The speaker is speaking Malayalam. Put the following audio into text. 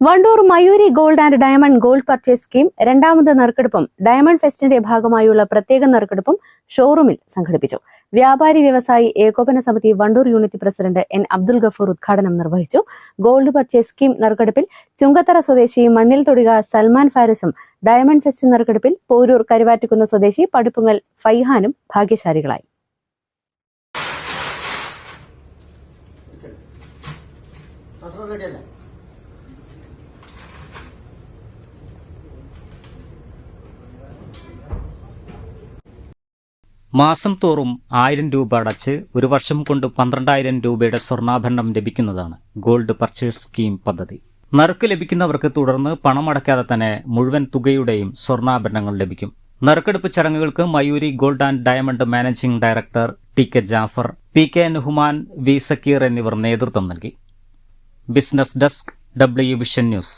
Wandoor Mayuri gold and diamond gold purchase scheme രണ്ടാമത് നറുക്കെടുപ്പും ഡയമണ്ട് ഫെസ്റ്റിന്റെ ഭാഗമായുള്ള പ്രത്യേക നറുക്കെടുപ്പും ഷോറൂമിൽ സംഘടിപ്പിച്ചു. വ്യാപാരി വ്യവസായി ഏകോപന സമിതി Wandoor unit president N Abdul Gafoor ഉദ്ഘാടനം നിർവഹിച്ചു. ഗോൾഡ് പർച്ചേസ് സ്കീം നറുക്കെടുപ്പിൽ ചുങ്കത്തറ സ്വദേശി മണ്ണിൽ തൊടിക സൽമാൻ ഫാരിസും ഡയമണ്ട് ഫെസ്റ്റ് നറുക്കെടുപ്പിൽ പോരൂർ കരുവാറ്റുകുന്ന് സ്വദേശി പടുപ്പുങ്ങൽ ഫൈഹാനും ഭാഗ്യശാലികളായി. മാസം തോറും ആയിരം രൂപ അടച്ച് ഒരു വർഷം കൊണ്ട് പന്ത്രണ്ടായിരം രൂപയുടെ സ്വർണാഭരണം ലഭിക്കുന്നതാണ് ഗോൾഡ് പർച്ചേസ് സ്കീം പദ്ധതി. നറുക്ക് ലഭിക്കുന്നവർക്ക് തുടർന്ന് പണമടക്കാതെ തന്നെ മുഴുവൻ തുകയുടെയും സ്വർണാഭരണങ്ങൾ ലഭിക്കും. നറുക്കെടുപ്പ് ചടങ്ങുകൾക്ക് Mayuri gold and diamond managing director T K Jafar P K Nuhuman V Sakkeer എന്നിവർ നേതൃത്വം നൽകി. Business desk W vision news.